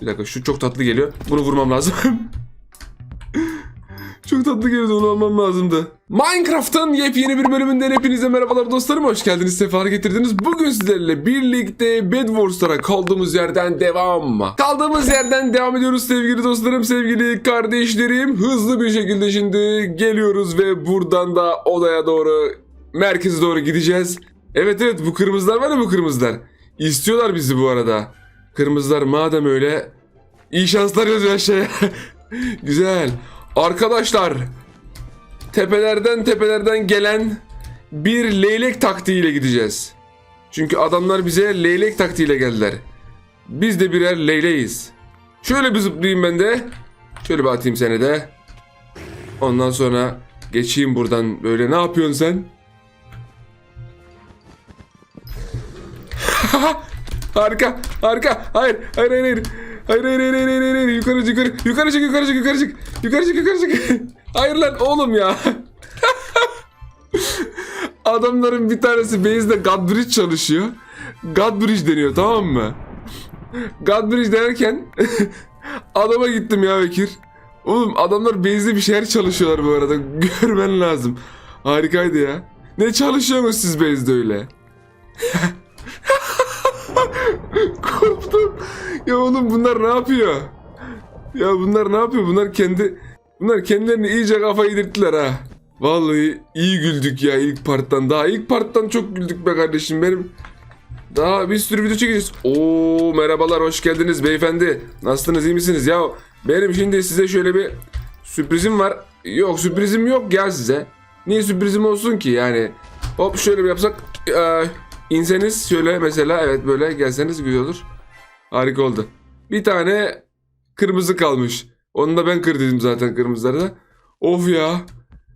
Bir dakika şu çok tatlı geliyor. Bunu vurmam lazım. çok tatlı geliyordu onu almam lazımdı. Minecraft'ın yepyeni bir bölümünden hepinize merhabalar dostlarım. Hoş geldiniz, sefalar getirdiniz. Bugün sizlerle birlikte Bed Wars'lara kaldığımız yerden devam. Kaldığımız yerden devam ediyoruz sevgili dostlarım, sevgili kardeşlerim. Hızlı bir şekilde şimdi geliyoruz ve buradan da odaya doğru, merkeze doğru gideceğiz. Evet evet bu kırmızılar var ya bu kırmızılar. İstiyorlar bizi bu arada. Kırmızılar madem öyle iyi şanslar yazıyor aşağıya. Güzel. Arkadaşlar tepelerden tepelerden gelen bir leylek taktiğiyle gideceğiz. Çünkü adamlar bize leylek taktiğiyle geldiler. Biz de birer leyleğiz. Şöyle bir zıplayayım ben de. Şöyle bir atayım seni de. Ondan sonra geçeyim buradan böyle ne yapıyorsun sen? Harika. Harika. Hayır. Hayır hayır hayır. Hayır hayır hayır hayır hayır. hayır. Yukarı çık yukarı. Yukarı çık yukarı çık yukarı çık. Yukarı çık yukarı çık. hayır lan oğlum ya. Adamların bir tanesi base'de Godbridge çalışıyor. Godbridge deniyor tamam mı? Godbridge derken adama gittim ya Bekir. Oğlum adamlar base'de bir şeyler çalışıyorlar bu arada. Görmen lazım. Harikaydı ya. Ne çalışıyorsunuz siz base'de öyle? Korktum. Ya oğlum bunlar ne yapıyor? Ya bunlar ne yapıyor? Bunlar kendi bunlar kendilerini iyice kafa yedirttiler ha. Vallahi iyi güldük ya ilk parttan. Daha ilk parttan çok güldük be kardeşim benim. Daha bir sürü video çekeceğiz. Oo merhabalar hoş geldiniz beyefendi. Nasılsınız iyi misiniz? Ya benim şimdi size şöyle bir sürprizim var. Yok sürprizim yok ya size. Niye sürprizim olsun ki yani? Hop şöyle bir yapsak. Ee, inseniz şöyle mesela evet böyle gelseniz güzel olur. Harika oldu. Bir tane kırmızı kalmış. Onu da ben kırdıydım zaten kırmızıları da. Of ya.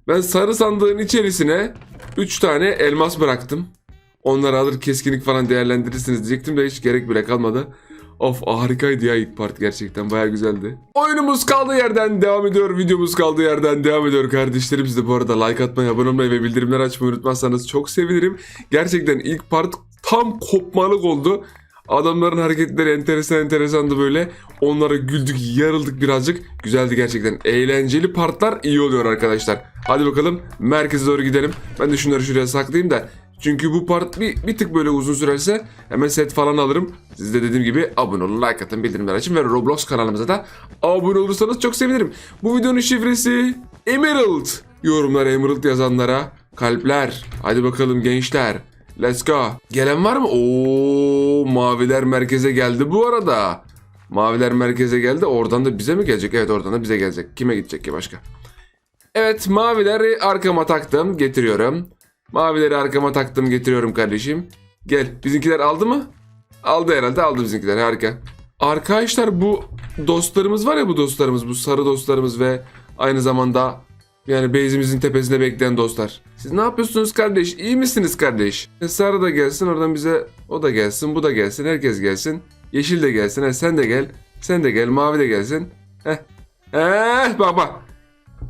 Ben sarı sandığın içerisine 3 tane elmas bıraktım. Onları alır keskinlik falan değerlendirirsiniz diyecektim de hiç gerek bile kalmadı. Of harikaydı ya ilk part gerçekten baya güzeldi. Oyunumuz kaldığı yerden devam ediyor. Videomuz kaldığı yerden devam ediyor kardeşlerim. Siz de bu arada like atmayı, abone olmayı ve bildirimleri açmayı unutmazsanız çok sevinirim. Gerçekten ilk part tam kopmalık oldu. Adamların hareketleri enteresan enteresandı böyle. Onlara güldük, yarıldık birazcık. Güzeldi gerçekten. Eğlenceli partlar iyi oluyor arkadaşlar. Hadi bakalım merkeze doğru gidelim. Ben de şunları şuraya saklayayım da. Çünkü bu part bir, bir tık böyle uzun sürerse hemen set falan alırım. Siz de dediğim gibi abone olun, like atın, bildirimler açın ve Roblox kanalımıza da abone olursanız çok sevinirim. Bu videonun şifresi Emerald. Yorumlara Emerald yazanlara kalpler. Hadi bakalım gençler. Let's go. Gelen var mı? Oo, maviler merkeze geldi bu arada. Maviler merkeze geldi. Oradan da bize mi gelecek? Evet oradan da bize gelecek. Kime gidecek ki başka? Evet mavileri arkama taktım. Getiriyorum. Mavileri arkama taktım. Getiriyorum kardeşim. Gel. Bizimkiler aldı mı? Aldı herhalde. Aldı bizimkiler. Harika. Arkadaşlar bu dostlarımız var ya bu dostlarımız. Bu sarı dostlarımız ve aynı zamanda yani base'imizin tepesinde bekleyen dostlar. Siz ne yapıyorsunuz kardeş? İyi misiniz kardeş? E, Sarı da gelsin oradan bize o da gelsin bu da gelsin herkes gelsin. Yeşil de gelsin e, sen de gel. Sen de gel mavi de gelsin. Heh. Heh bak bak.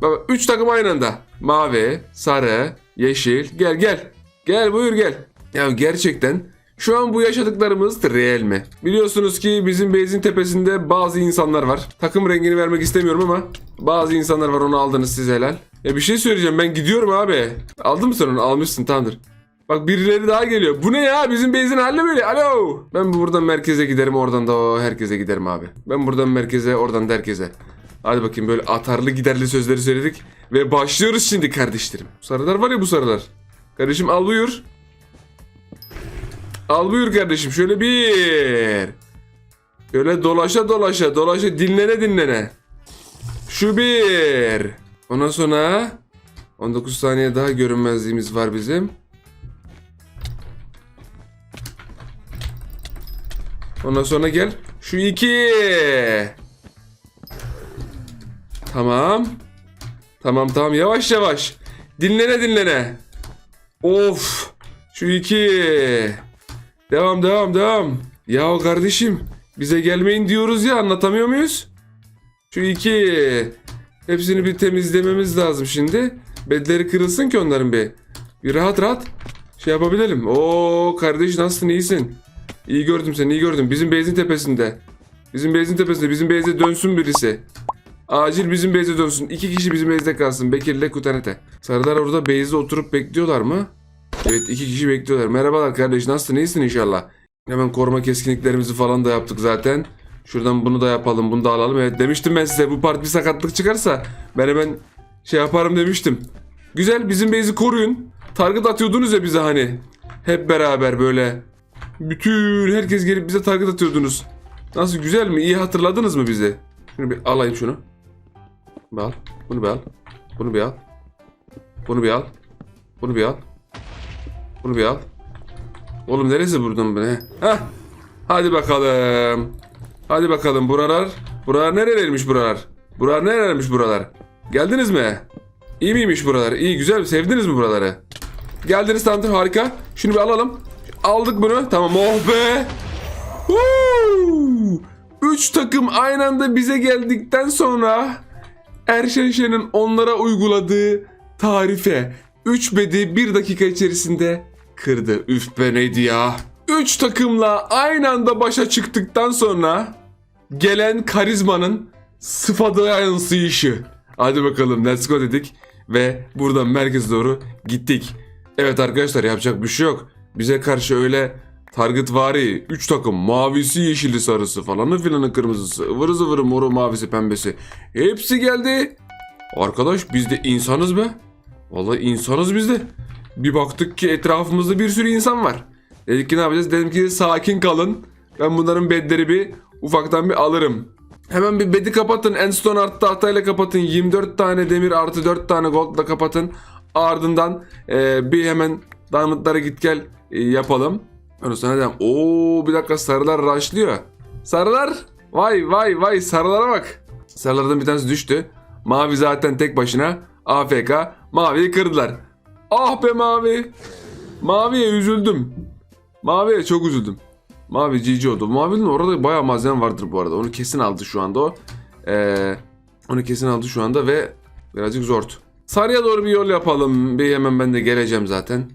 Bak üç takım aynı anda. Mavi, sarı, yeşil. Gel gel. Gel buyur gel. Ya gerçekten şu an bu yaşadıklarımız real mi? Biliyorsunuz ki bizim base'in tepesinde bazı insanlar var. Takım rengini vermek istemiyorum ama bazı insanlar var onu aldınız siz helal. Ya bir şey söyleyeceğim ben gidiyorum abi. Aldın mı sen onu? Almışsın tamamdır. Bak birileri daha geliyor. Bu ne ya? Bizim base'in hali böyle. Alo. Ben buradan merkeze giderim oradan da o herkese giderim abi. Ben buradan merkeze oradan da herkese. Hadi bakayım böyle atarlı giderli sözleri söyledik. Ve başlıyoruz şimdi kardeşlerim. Sarılar var ya bu sarılar. Kardeşim al buyur. Al buyur kardeşim şöyle bir. Şöyle dolaşa dolaşa dolaşa dinlene dinlene. Şu bir. Ondan sonra 19 saniye daha görünmezliğimiz var bizim. Ondan sonra gel. Şu iki. Tamam. Tamam tamam yavaş yavaş. Dinlene dinlene. Of. Şu iki. Devam devam devam. Ya kardeşim bize gelmeyin diyoruz ya anlatamıyor muyuz? Şu iki. Hepsini bir temizlememiz lazım şimdi. Bedleri kırılsın ki onların bir. Bir rahat rahat şey yapabilelim. Oo kardeş nasılsın iyisin? İyi gördüm seni iyi gördüm. Bizim base'in tepesinde. Bizim beyzin tepesinde. Bizim beyze dönsün birisi. Acil bizim beyze dönsün. İki kişi bizim beyzde kalsın. Bekir ile Kutanete. Sarılar orada beyzde oturup bekliyorlar mı? Evet iki kişi bekliyorlar. Merhabalar kardeş nasılsın iyisin inşallah. Hemen koruma keskinliklerimizi falan da yaptık zaten. Şuradan bunu da yapalım bunu da alalım. Evet demiştim ben size bu part bir sakatlık çıkarsa ben hemen şey yaparım demiştim. Güzel bizim base'i koruyun. Target atıyordunuz ya bize hani. Hep beraber böyle. Bütün herkes gelip bize target atıyordunuz. Nasıl güzel mi? İyi hatırladınız mı bizi? Şunu bir alayım şunu. Bir al. Bunu bir al. Bunu bir al. Bunu bir al. Bunu bir al. Bunu bir al. Oğlum neresi buradan be? Hah. Hadi bakalım. Hadi bakalım buralar. Buralar nereliymiş buralar? Buralar nereliymiş buralar? Geldiniz mi? İyi miymiş buralar? İyi güzel sevdiniz mi buraları? Geldiniz tamamdır harika. Şunu bir alalım. Aldık bunu. Tamam oh be. Woo! Üç takım aynı anda bize geldikten sonra Erşenşen'in onlara uyguladığı tarife 3 bedi 1 dakika içerisinde kırdı. Üf be neydi ya. 3 takımla aynı anda başa çıktıktan sonra gelen karizmanın sıfata yansıyışı. Hadi bakalım let's go dedik ve buradan merkeze doğru gittik. Evet arkadaşlar yapacak bir şey yok. Bize karşı öyle target vari 3 takım mavisi yeşili sarısı falanı filanı kırmızısı ıvırı zıvırı moru mavisi pembesi hepsi geldi. Arkadaş biz de insanız be. Vallahi insanız biz de. Bir baktık ki etrafımızda bir sürü insan var. Dedik ki ne yapacağız? Dedim ki sakin kalın. Ben bunların bedleri bir ufaktan bir alırım. Hemen bir bedi kapatın. Endstone artı tahtayla kapatın. 24 tane demir artı 4 tane goldla kapatın. Ardından e, bir hemen diamondlara git gel e, yapalım. Ondan sonra dedim. Oo bir dakika sarılar rushlıyor. Sarılar. Vay vay vay sarılara bak. Sarılardan bir tanesi düştü. Mavi zaten tek başına. AFK. Maviyi kırdılar. Ah be mavi. Maviye üzüldüm. Maviye çok üzüldüm. Mavi GG oldu. Mavinin orada bayağı malzeme vardır bu arada. Onu kesin aldı şu anda o. Ee, onu kesin aldı şu anda ve birazcık zor. Sarıya doğru bir yol yapalım. Bir hemen ben de geleceğim zaten.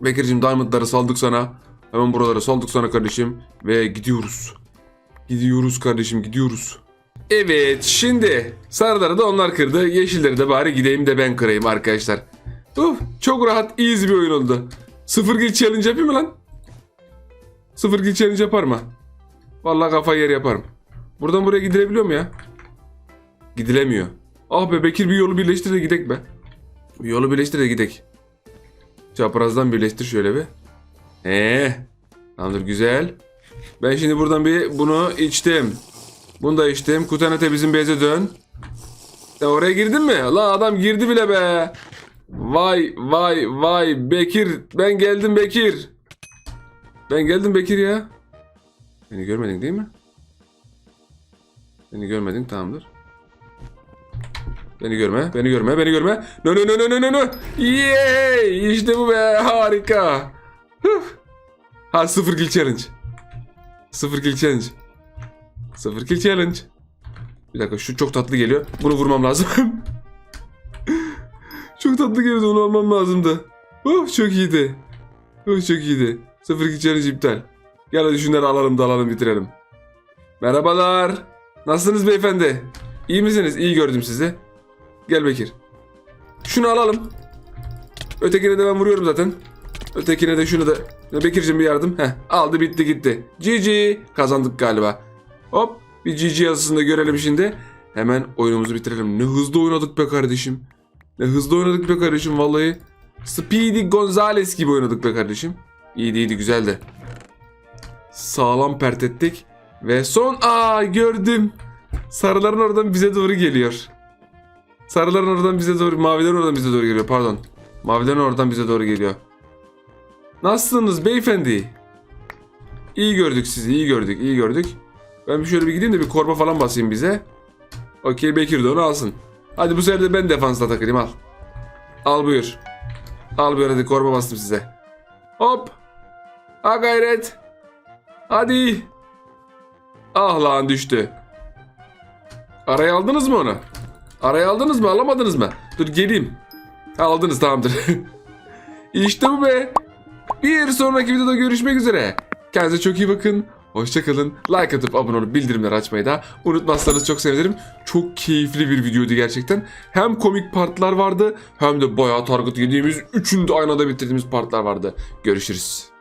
Bekir'cim diamondları saldık sana. Hemen buraları saldık sana kardeşim. Ve gidiyoruz. Gidiyoruz kardeşim gidiyoruz. Evet şimdi sarıları da onlar kırdı. Yeşilleri de bari gideyim de ben kırayım arkadaşlar. Uf, çok rahat easy bir oyun oldu. Sıfır kill challenge yapayım mı lan? Sıfır kill challenge yapar mı? Vallahi kafayı yer yaparım. Buradan buraya gidilebiliyor mu ya? Gidilemiyor. Ah be Bekir bir yolu birleştir de gidek be. Bir yolu birleştir de gidek. Çaprazdan birleştir şöyle bir. Eee. Tamamdır güzel. Ben şimdi buradan bir bunu içtim. Bunu da içtim. Kutanete bizim beze dön. Ya oraya girdin mi? La adam girdi bile be. Vay vay vay Bekir. Ben geldim Bekir. Ben geldim Bekir ya. Beni görmedin değil mi? Beni görmedin tamamdır. Beni görme, beni görme, beni görme. No no no no no no. Yay! İşte bu be harika. Ha sıfır kill challenge. Sıfır kill challenge. Sıfır kill challenge. Bir dakika şu çok tatlı geliyor. Bunu vurmam lazım. çok tatlı geliyordu onu almam lazımdı. Oh çok iyiydi. Oh çok iyiydi. Sıfır kill challenge iptal. Gel hadi şunları alalım da alalım bitirelim. Merhabalar. Nasılsınız beyefendi? İyi misiniz? İyi gördüm sizi. Gel Bekir. Şunu alalım. Ötekine de ben vuruyorum zaten. Ötekine de şunu da. Bekir'cim bir yardım. Heh, aldı bitti gitti. GG. Kazandık galiba. Hop. Bir GG yazısını da görelim şimdi. Hemen oyunumuzu bitirelim. Ne hızlı oynadık be kardeşim. Ne hızlı oynadık be kardeşim vallahi. Speedy Gonzales gibi oynadık be kardeşim. İyiydi iyiydi güzeldi. Sağlam pert ettik. Ve son aa gördüm. Sarıların oradan bize doğru geliyor. Sarıların oradan bize doğru, mavilerin oradan bize doğru geliyor. Pardon. Mavilerin oradan bize doğru geliyor. Nasılsınız beyefendi? İyi gördük sizi, iyi gördük, iyi gördük. Ben bir şöyle bir gideyim de bir korba falan basayım bize. Okey Bekir de onu alsın. Hadi bu sefer de ben defansta takılayım al. Al buyur. Al buyur hadi korba bastım size. Hop. Ha gayret. Hadi. Ah lan düştü. Araya aldınız mı onu? Araya aldınız mı? Alamadınız mı? Dur geleyim. Ha, aldınız tamamdır. işte bu be. Bir sonraki videoda görüşmek üzere. Kendinize çok iyi bakın. Hoşçakalın. Like atıp abone olup bildirimleri açmayı da unutmazsanız çok sevinirim. Çok keyifli bir videoydu gerçekten. Hem komik partlar vardı hem de bayağı target yediğimiz üçünü de aynı anda bitirdiğimiz partlar vardı. Görüşürüz.